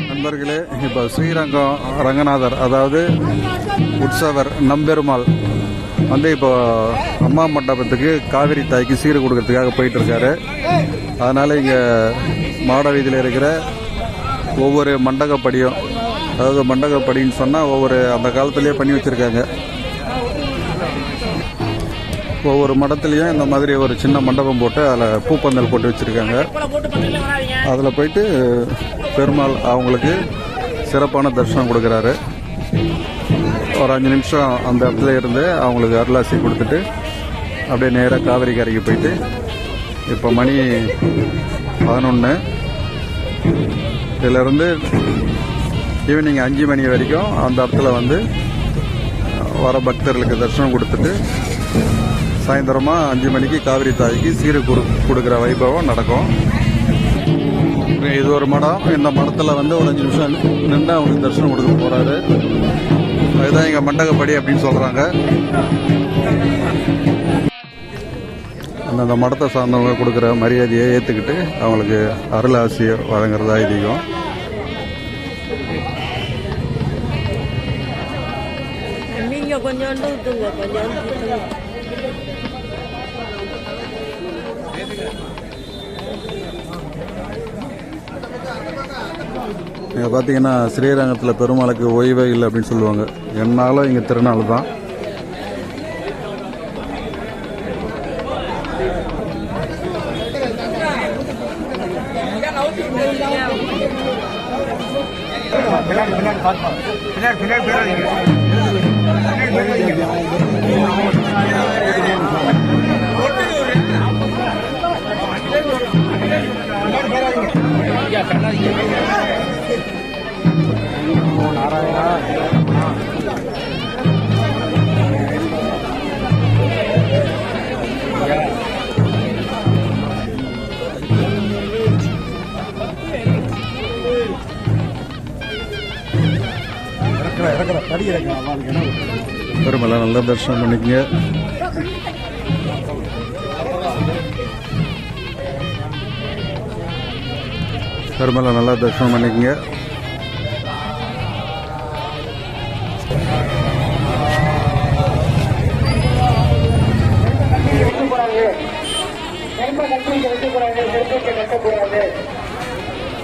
நண்பர்களே இப்போ ஸ்ரீரங்கம் ரங்கநாதர் அதாவது உற்சவர் நம்பெருமாள் வந்து இப்போ அம்மா மண்டபத்துக்கு காவிரி தாய்க்கு சீர் கொடுக்கறதுக்காக போயிட்டு இருக்காரு அதனால இங்கே மாட வீதியில் இருக்கிற ஒவ்வொரு மண்டகப்படியும் அதாவது மண்டகப்படின்னு சொன்னால் ஒவ்வொரு அந்த காலத்துலேயே பண்ணி வச்சுருக்காங்க. ஒவ்வொரு மடத்துலையும் இந்த மாதிரி ஒரு சின்ன மண்டபம் போட்டு அதில் பூப்பந்தல் போட்டு வச்சுருக்காங்க. அதில் போயிட்டு பெருமாள் அவங்களுக்கு சிறப்பான தரிசனம் கொடுக்குறாரு. ஒரு அஞ்சு நிமிஷம் அந்த இடத்துல இருந்து அவங்களுக்கு அருளாசி கொடுத்துட்டு அப்படியே நேராக காவிரி கரைக்கு போயிட்டு இப்போ மணி பதினொன்று இதிலிருந்து ஈவினிங் அஞ்சு மணி வரைக்கும் அந்த இடத்துல வந்து வர பக்தர்களுக்கு தரிசனம் கொடுத்துட்டு சாயந்தரமாக அஞ்சு மணிக்கு காவிரி தாய்க்கு சீரு கொடு கொடுக்குற வைபவம் நடக்கும். இது ஒரு மடம். இந்த மடத்தில் வந்து ஒரு அஞ்சு நிமிஷம் நின்று அவங்களுக்கு தரிசனம் கொடுக்க போகிறாரு அதுதான் எங்கள் மண்டகப்படி அப்படின்னு சொல்கிறாங்க அந்தந்த மடத்தை சார்ந்தவங்க கொடுக்குற மரியாதையை ஏற்றுக்கிட்டு அவங்களுக்கு அருளாசியை வழங்குறதா ஐதீகம். கொஞ்சோண்டு கொஞ்சோண்டு இங்கே பார்த்தீங்கன்னா ஸ்ரீரங்கத்தில் பெருமாளுக்கு ஓய்வே இல்லை அப்படின்னு சொல்லுவாங்க. என்னாலும் இங்கே திருநாள் தான். பின்னாடி பின்னாடி பெருமலை நல்லா தரிசனம் பண்ணிக்கங்க. பெருமலை நல்லா தரிசனம் பண்ணிக்கங்க.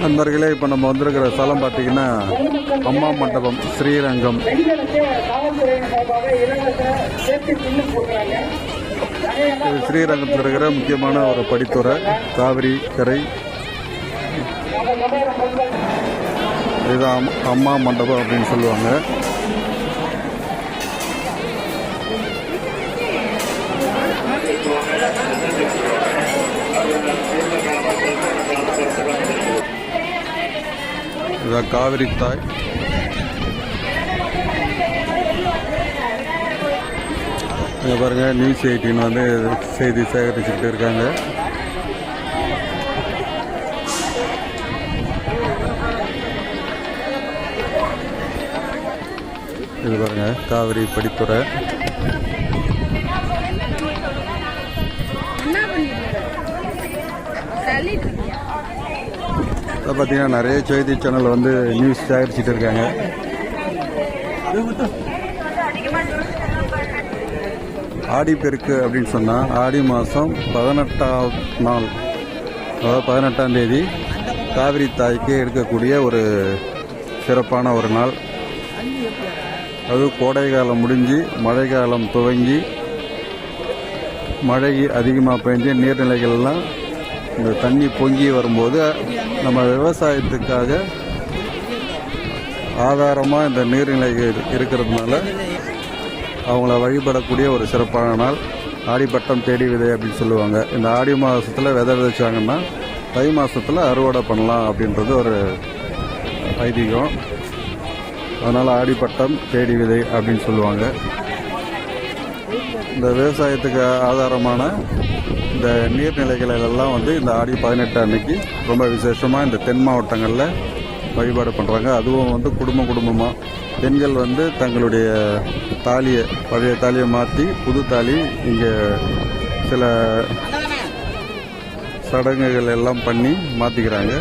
நண்பர்களே இப்போ நம்ம வந்திருக்கிற ஸ்தலம் பார்த்தீங்கன்னா அம்மா மண்டபம் ஸ்ரீரங்கம். இது ஸ்ரீரங்கத்தில் இருக்கிற முக்கியமான ஒரு படித்துறை காவிரி கரை இதுதான் அம்மா மண்டபம் அப்படின்னு சொல்லுவாங்க. இதுதான் காவிரி தாய். இங்க பாருங்க நியூஸ் எயிட்டின் வந்து செய்தி சேகரிச்சுக்கிட்டு இருக்காங்க. இது பாருங்க காவிரி படித்துறை. இதை பார்த்தீங்கன்னா நிறைய செய்தி சேனல் வந்து நியூஸ் சேகரிச்சுட்டு இருக்காங்க. ஆடிப்பெருக்கு அப்படின்னு சொன்னால் ஆடி மாதம் பதினெட்டாம் நாள் அதாவது பதினெட்டாம் தேதி காவிரி தாய்க்கு எடுக்கக்கூடிய ஒரு சிறப்பான ஒரு நாள். அது கோடை காலம் முடிஞ்சு மழை காலம் துவங்கி மழை அதிகமாக பெஞ்சு நீர்நிலைகள்லாம் இந்த தண்ணி பொங்கி வரும்போது நம்ம விவசாயத்துக்காக ஆதாரமாக இந்த நீர்நிலைகள் இருக்கிறதுனால அவங்கள வழிபடக்கூடிய ஒரு சிறப்பான நாள். ஆடிப்பட்டம் தேடி விதை அப்படின்னு சொல்லுவாங்க. இந்த ஆடி மாதத்தில் விதை விதைச்சாங்கன்னா தை மாதத்தில் அறுவடை பண்ணலாம் அப்படின்றது ஒரு ஐதீகம். அதனால் ஆடிப்பட்டம் தேடி விதை அப்படின்னு சொல்லுவாங்க. இந்த விவசாயத்துக்கு ஆதாரமான இந்த நீர்நிலைகளெல்லாம் வந்து இந்த ஆடி பதினெட்டு அன்னைக்கு ரொம்ப விசேஷமாக இந்த தென் மாவட்டங்களில் வழிபாடு பண்ணுறாங்க அதுவும் வந்து குடும்ப குடும்பமாக பெண்கள் வந்து தங்களுடைய தாலியை பழைய தாலியை மாற்றி புது தாலி இங்கே சில சடங்குகள் எல்லாம் பண்ணி மாற்றிக்கிறாங்க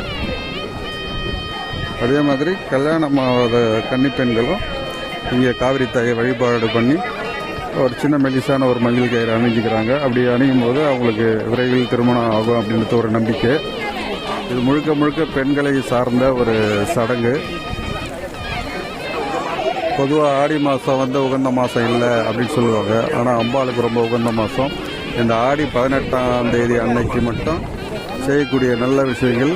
அதே மாதிரி கல்யாணமாகாத கன்னி பெண்களும் இங்கே காவிரி தாயை வழிபாடு பண்ணி ஒரு சின்ன மெலிசான ஒரு மஞ்சள் கயிறு அணிஞ்சிக்கிறாங்க. அப்படி அணியும் போது அவங்களுக்கு விரைவில் திருமணம் ஆகும் அப்படின்றது ஒரு நம்பிக்கை. இது முழுக்க முழுக்க பெண்களை சார்ந்த ஒரு சடங்கு. பொதுவாக ஆடி மாதம் வந்து உகந்த மாதம் இல்லை அப்படின்னு சொல்லுவாங்க. ஆனால் அம்பாளுக்கு ரொம்ப உகந்த மாதம் இந்த ஆடி பதினெட்டாம் தேதி அன்னைக்கு மட்டும் செய்யக்கூடிய நல்ல விஷயங்கள்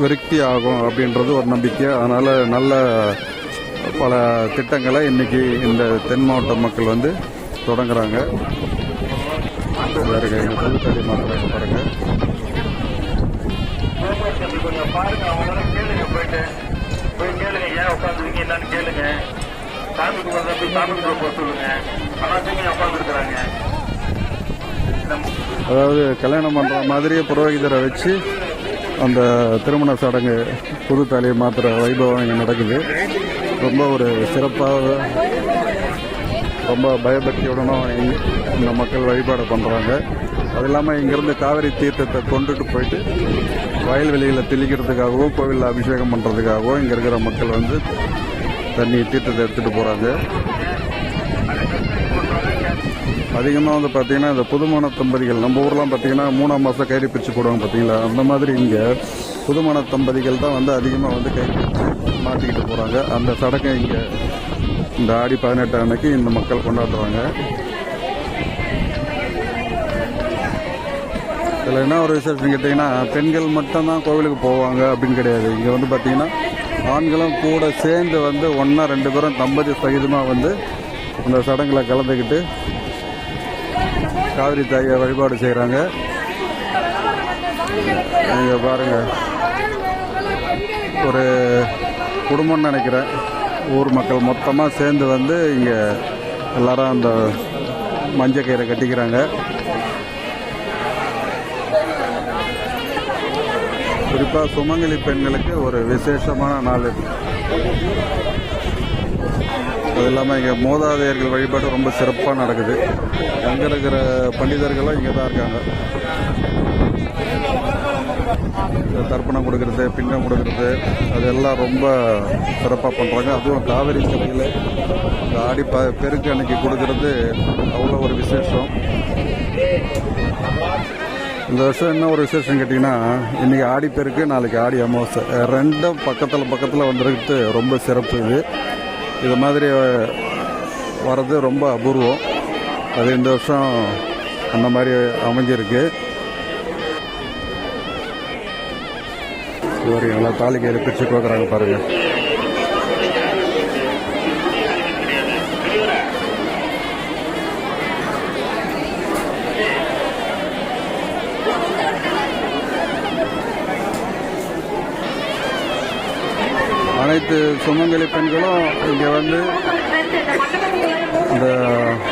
விருத்தி ஆகும் அப்படின்றது ஒரு நம்பிக்கை. அதனால் நல்ல பல திட்டங்களை இன்னைக்கு இந்த தென் மாவட்ட மக்கள் வந்து தொடங்குறாங்க. பாருங்க மாத்திரம் பாருங்க. அதாவது கல்யாணம் பண்ணுற மாதிரி புரோகிதரை வச்சு அந்த திருமண சடங்கு புது தலையை மாத்திர வைபவம் இங்கே நடக்குது. ரொம்ப ஒரு சிறப்பாக ரொம்ப பயபக்தியுடனும் இந்த மக்கள் வழிபாடு பண்ணுறாங்க அது இல்லாமல் இங்கேருந்து காவிரி தீர்த்தத்தை கொண்டுட்டு போயிட்டு வயல்வெளியில் தெளிக்கிறதுக்காகவும் கோவிலில் அபிஷேகம் பண்ணுறதுக்காகவும் இங்கே இருக்கிற மக்கள் வந்து தண்ணி தீர்த்தத்தை எடுத்துகிட்டு போகிறாங்க அதிகமாக வந்து பார்த்தீங்கன்னா இந்த புதுமண தம்பதிகள் நம்ம ஊர்லாம் பார்த்தீங்கன்னா மூணாம் மாதம் கயிறு பிரித்து போடுவாங்க பார்த்தீங்களா அந்த மாதிரி இங்கே புதுமண தம்பதிகள் தான் வந்து அதிகமாக வந்து கயிறு பிரித்து மாட்டிக்கிட்டு போகிறாங்க அந்த சடங்கை இங்கே இந்த ஆடி பதினெட்டு அன்னைக்கு இந்த மக்கள் கொண்டாடுறாங்க. இதில் என்ன ஒரு விசேஷம் கேட்டிங்கன்னா பெண்கள் மட்டும்தான் கோவிலுக்கு போவாங்க அப்படின்னு கிடையாது. இங்கே வந்து பார்த்திங்கன்னா ஆண்களும் கூட சேர்ந்து வந்து ஒன்றா ரெண்டு பேரும் தம்பதி சகிதமாக வந்து இந்த சடங்கில் கலந்துக்கிட்டு காவிரி தாயை வழிபாடு செய்கிறாங்க நீங்கள் பாருங்கள் ஒரு குடும்பம்னு நினைக்கிறேன். ஊர் மக்கள் மொத்தமாக சேர்ந்து வந்து இங்கே எல்லாரும் அந்த மஞ்சள் கயிறை கட்டிக்கிறாங்க. குறிப்பாக சுமங்கலி பெண்களுக்கு ஒரு விசேஷமான நாள் இது. அது இல்லாமல் இங்கே மோதாதையர்கள் வழிபாடு ரொம்ப சிறப்பாக நடக்குது. அங்கே இருக்கிற பண்டிதர்களும் இங்கே தான் இருக்காங்க. தர்ப்பணம் கொடுக்கறது பிண்டம் கொடுக்கறது அதெல்லாம் ரொம்ப சிறப்பாக பண்ணுறாங்க அதுவும் காவிரி சபையில் இந்த ஆடி ப பெருக்கு அன்னைக்கு கொடுக்கறது அவ்வளோ ஒரு விசேஷம். இந்த வருஷம் என்ன ஒரு விசேஷம் கேட்டிங்கன்னா இன்றைக்கி ஆடி பெருக்கு நாளைக்கு ஆடி அமாவாசை. ரெண்டும் பக்கத்தில் பக்கத்தில் வந்துருக்கிறது ரொம்ப சிறப்பு இது. இது மாதிரி வர்றது ரொம்ப அபூர்வம். அது இந்த வருஷம் அந்த மாதிரி அமைஞ்சிருக்கு. இவர் நல்லா தாலி கயிறு பிரிச்சு கோக்குறாங்க பாருங்கள் அனைத்து சுமங்கலி பெண்களும் இங்கே வந்து இந்த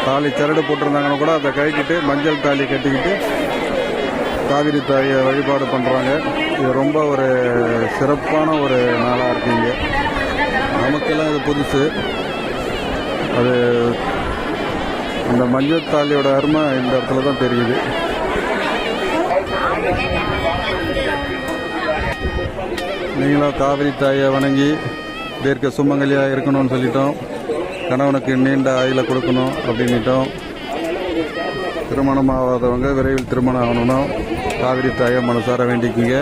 தாலி சரடு போட்டிருந்தாங்கன்னா கூட அதை கழிக்கிட்டு மஞ்சள் தாலி கட்டிக்கிட்டு காவிரி தாயை வழிபாடு பண்ணுறாங்க இது ரொம்ப ஒரு சிறப்பான ஒரு நாளாக இருக்குங்க நமக்கெல்லாம் இது புதுசு. அது இந்த மஞ்சள் தாலியோட அருமை இந்த இடத்துல தான் தெரியுது. நீங்களும் காவிரி தாயை வணங்கி தீர்க்க சுமங்கலியாக இருக்கணும்னு சொல்லிட்டோம். கணவனுக்கு நீண்ட ஆயில கொடுக்கணும் அப்படின்னுட்டோம். திருமணம் ஆகாதவங்க விரைவில் திருமணம் ஆகணும் காவிரி தாயை மனசார வேண்டிக்கிங்க.